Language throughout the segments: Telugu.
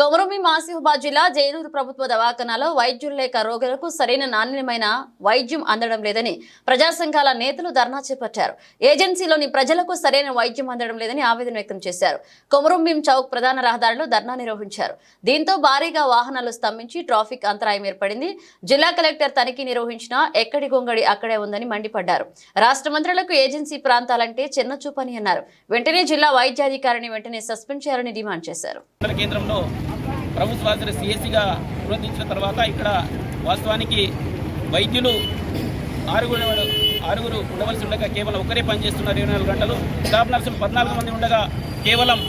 కొమరమి మాసిఫాబాద్ జిల్లా జైనూరు ప్రభుత్వ దవాఖానాలో వైద్యులు లేక రోగులకు సరైన నాణ్యమైన వైద్యం అందడం లేదని ప్రజా సంఘాల నేతలు ధర్నా చేపట్టారు. ఏజెన్సీలోని ప్రజలకు సరైన వైద్యం అందడం లేదని ఆవేదన వ్యక్తం చేశారు. కొమరంభీం చౌక్ ప్రధాన రహదారిలో ధర్నా నిర్వహించారు. దీంతో భారీగా వాహనాలు స్తంభించి ట్రాఫిక్ అంతరాయం ఏర్పడింది. జిల్లా కలెక్టర్ తనిఖీ నిర్వహించినా ఎక్కడి గొంగడి అక్కడే ఉందని మండిపడ్డారు. రాష్ట్ర మంత్రులకు ఏజెన్సీ ప్రాంతాలంటే చిన్న చూపని అన్నారు. వెంటనే జిల్లా వైద్యాధికారిని వెంటనే సస్పెండ్ చేయాలని డిమాండ్ చేశారు. కేంద్రంలో ప్రభుత్వ ఆసుపత్రి సిఎస్సిగా రూపొందించిన తర్వాత ఇక్కడ వాస్తవానికి వైద్యులు ఆరుగురు ఆరుగురు ఉండవలసి ఉండగా కేవలం ఒకరే పనిచేస్తున్నారు ఇరవై నాలుగు గంటలు. స్టాఫ్ నర్సులు పద్నాలుగు మంది ఉండగా కేవలం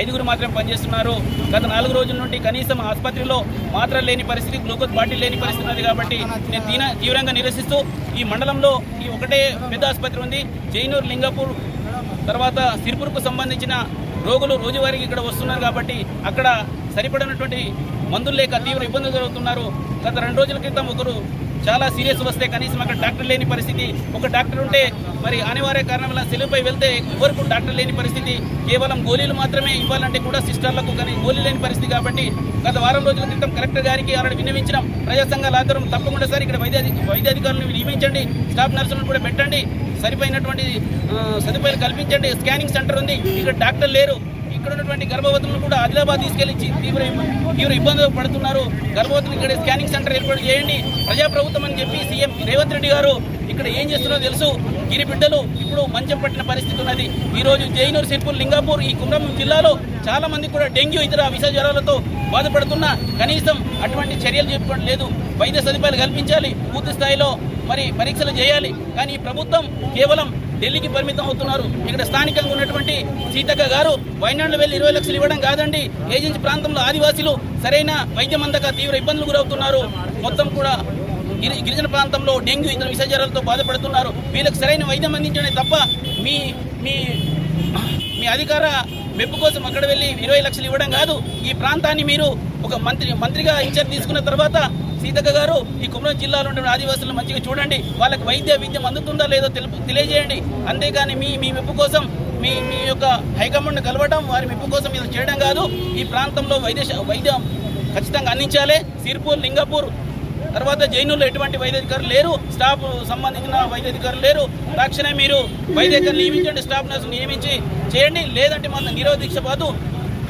ఐదుగురు మాత్రమే పనిచేస్తున్నారు. గత నాలుగు రోజుల నుండి కనీసం ఆసుపత్రిలో మాత్రలు లేని పరిస్థితి గ్లూకోజ్ బాటిల్ లేని పరిస్థితి ఉన్నది కాబట్టి నేను తీన తీవ్రంగా నిరసిస్తూ ఈ మండలంలో ఈ ఒకటే పెద్ద ఆసుపత్రి ఉంది. జైనూరు లింగపూర్ తర్వాత సిరిపురుకు సంబంధించిన రోగులు రోజువారీకి ఇక్కడ వస్తున్నారు కాబట్టి అక్కడ సరిపడినటువంటి మందులు లేక తీవ్ర ఇబ్బందులు జరుగుతున్నారు. గత రెండు రోజుల క్రితం ఒకరు చాలా సీరియస్ వస్తే కనీసం అక్కడ డాక్టర్ లేని పరిస్థితి ఒక డాక్టర్ ఉంటే మరి అనివార్య కారణం వల్ల సెలవుపై వెళ్తే ఎవరికి డాక్టర్ లేని పరిస్థితి కేవలం గోళీలు మాత్రమే ఇవ్వాలంటే కూడా సిస్టర్లకు కానీ గోళీ లేని పరిస్థితి కాబట్టి గత వారం రోజుల క్రితం కలెక్టర్ గారికి ఆల్రెడీ విన్నవించడం ప్రజా సంఘాల ఆధారం తప్పకుండా సార్ ఇక్కడ వైద్య వైద్యాధికారులను నియమించండి స్టాఫ్ నర్సులను కూడా పెట్టండి సరిపోయినటువంటి సదుపాయాలు కల్పించండి స్కానింగ్ సెంటర్ ఉంది ఇక్కడ డాక్టర్ లేరు. ఇక్కడ ఉన్నటువంటి గర్భవతులను కూడా ఆదిలాబాద్ తీసుకెళ్ళి తీవ్ర తీవ్ర ఇబ్బందులు పడుతున్నారు. గర్భవతులు ఇక్కడ స్కానింగ్ సెంటర్ ఏర్పాటు చేయండి. ప్రజాప్రభుత్వం అని చెప్పి సీఎం రేవంత్ రెడ్డి గారు ఇక్కడ ఏం చేస్తున్నారో తెలుసు. గిరి బిడ్డలు ఇప్పుడు మంచం పట్టిన పరిస్థితి ఉన్నది. ఈ రోజు జైనూర్ సిర్పూర్ లింగాపూర్ ఈ కుమ్రం జిల్లాలో చాలా మంది కూడా డెంగ్యూ ఇతర విష జ్వరాలతో బాధపడుతున్న కనీసం అటువంటి చర్యలు చెప్పడం లేదు. వైద్య సదుపాయాలు కల్పించాలి. పూర్తి స్థాయిలో మరి పరీక్షలు చేయాలి. కానీ ప్రభుత్వం కేవలం ఢిల్లీకి పరిమితం అవుతున్నారు. ఇక్కడ స్థానికంగా ఉన్నటువంటి సీతక్క గారు వైనాడులో వెళ్ళి ఇరవై లక్షలు ఇవ్వడం కాదండి. ఏజెన్సీ ప్రాంతంలో ఆదివాసీలు సరైన వైద్యం అందక తీవ్ర ఇబ్బందులు గురవుతున్నారు. మొత్తం కూడా గిరి- గిరిజన ప్రాంతంలో డెంగ్యూ ఇతర విషజ్వరాలతో బాధపడుతున్నారు. వీళ్ళకి సరైన వైద్యం అందించడం తప్ప మీ మీ మీ అధికార మెప్పు కోసం అక్కడ వెళ్ళి ఇరవై లక్షలు ఇవ్వడం కాదు. ఈ ప్రాంతాన్ని మీరు ఒక మంత్రి మంత్రిగా ఇన్ఛార్జ్ తీసుకున్న తర్వాత సీతక్క గారు ఈ కుమరం జిల్లాలో ఉండే ఆదివాసులను మంచిగా చూడండి. వాళ్ళకి వైద్య విద్యం అందుతుందా లేదో తెలుపు తెలియజేయండి. అంతేగాని మీ మీ మెప్పు కోసం మీ మీ యొక్క హైకమాండ్ కలవడం వారి మెప్పు కోసం ఇది చేయడం కాదు. ఈ ప్రాంతంలో వైద్య వైద్యం ఖచ్చితంగా అందించాలి. సిర్పూర్ లింగపూర్ తర్వాత జైనుల్లో ఎటువంటి వైద్యాధికారులు లేరు స్టాఫ్ సంబంధించిన వైద్యాధికారులు లేరు. తక్షణమే మీరు వైద్యాధికారులు నియమించండి స్టాఫ్ నర్సు నియమించి చేయండి. లేదంటే మన నిరోధీక్ష పాటు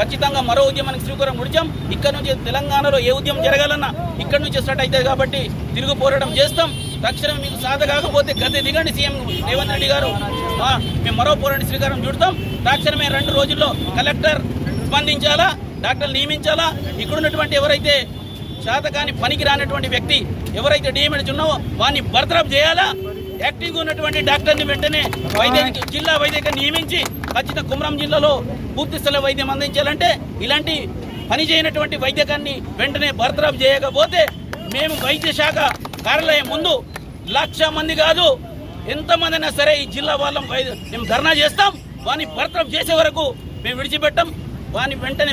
ఖచ్చితంగా మరో ఉద్యమానికి శ్రీకారం ముడిచాం ఇక్కడ నుంచి తెలంగాణలో ఏ ఉద్యమం జరగాలన్నా ఇక్కడ నుంచి స్టార్ట్ అవుతుంది కాబట్టి తిరుగు పోరాటం చేస్తాం. తక్షణం మీకు సాధ కాకపోతే గద్దె దిగండి సీఎం రేవంత్ రెడ్డి గారు. మేము మరో పోరాట శ్రీకారం చుడతాం. తక్షణమే రెండు రోజుల్లో కలెక్టర్ స్పందించాలా? డాక్టర్లు నియమించాలా? ఇక్కడ ఉన్నటువంటి ఎవరైతే శాతకాని పనికి రానటువంటి వ్యక్తి ఎవరైతే డిఎంఎడ్స్ ఉన్నావో వాడిని బర్తరఫ్ చేయాలా? యాక్టివ్గా ఉన్నటువంటి డాక్టర్ని వెంటనే వైద్య జిల్లా వైద్యక నియమించి ఖచ్చితంగా కుమరం జిల్లాలో పూర్తి స్థల వైద్యం అందించాలంటే ఇలాంటి పని చేయనటువంటి వైద్యకాన్ని వెంటనే బర్తరఫ్ చేయకపోతే మేము వైద్య శాఖ కార్యాలయం ముందు లక్ష మంది కాదు ఎంతమంది అయినా సరే ఈ జిల్లా వాళ్ళం మేము ధర్నా చేస్తాం. వాని బర్తరఫ్ చేసే వరకు మేము విడిచిపెట్టాం. వాని వెంటనే